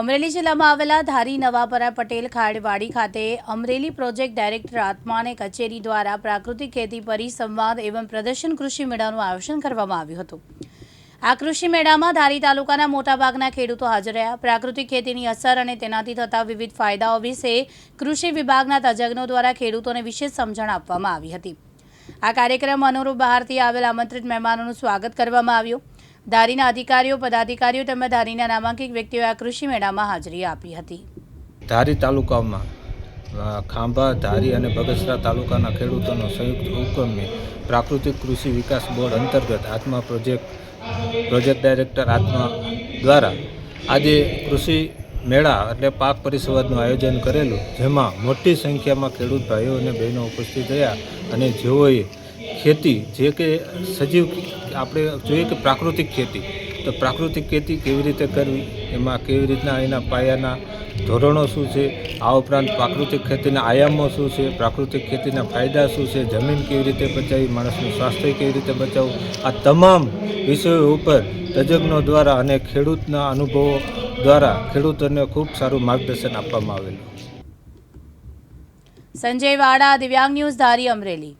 અમરેલી જિલ્લામાં આવેલા ધારી નવાપરા પટેલ ખાડવાડી ખાતે અમરેલી પ્રોજેક્ટ ડાયરેક્ટર આત્માને કચેરી દ્વારા પ્રાકૃતિક ખેતી પરિસંવાદ એવં પ્રદર્શન કૃષિ મેળાનું આયોજન કરવામાં આવ્યું હતું. આ કૃષિ મેળામાં ધારી તાલુકાના મોટાભાગના ખેડૂતો હાજર રહ્યા. પ્રાકૃતિક ખેતીની અસર અને તેનાથી થતા વિવિધ ફાયદાઓ વિશે કૃષિ વિભાગના તજજ્ઞો દ્વારા ખેડૂતોને વિશેષ સમજણ આપવામાં આવી હતી. આ કાર્યક્રમ અનુરૂપ બહારથી આવેલા આમંત્રિત મહેમાનોનું સ્વાગત કરવામાં આવ્યું. ધારીના અધિકારીઓ, પદાધિકારીઓ તેમજ ધારીના નામાંકિત વ્યક્તિઓએ આ કૃષિ મેળામાં હાજરી આપી હતી. ધારી તાલુકામાં ખાંભા, ધારી અને બગસરા તાલુકાના ખેડૂતોનો સંયુક્ત ઉપક્રમે પ્રાકૃતિક કૃષિ વિકાસ બોર્ડ અંતર્ગત આત્મા પ્રોજેક્ટ પ્રોજેક્ટ ડાયરેક્ટર આત્મા દ્વારા આજે કૃષિ મેળા એટલે પાક પરિસંવાદનું આયોજન કરેલું, જેમાં મોટી સંખ્યામાં ખેડૂત ભાઈઓ અને બહેનો ઉપસ્થિત રહ્યા અને જેઓએ ખેતી, જે કે સજીવ, આપણે જોઈએ કે પ્રાકૃતિક ખેતી, તો પ્રાકૃતિક ખેતી કેવી રીતે કરવી? એમાં કેવી રીતના એના પાયાના ધોરણો શું છે? આ ઉપરાંત પ્રાકૃતિક ખેતીના આયામો શું છે? પ્રાકૃતિક ખેતીના ફાયદા શું છે? જમીન કેવી રીતે બચાવી માણસનું સ્વાસ્થ્ય કેવી રીતે બચાવવું? આ તમામ વિષયો ઉપર તજજ્ઞો દ્વારા અને ખેડૂતના અનુભવો દ્વારા ખેડૂતોને ખૂબ સારું માર્ગદર્શન આપવામાં આવેલું. સંજય વાડા, દિવ્યાંગ ન્યૂઝ ધારી અમરેલી.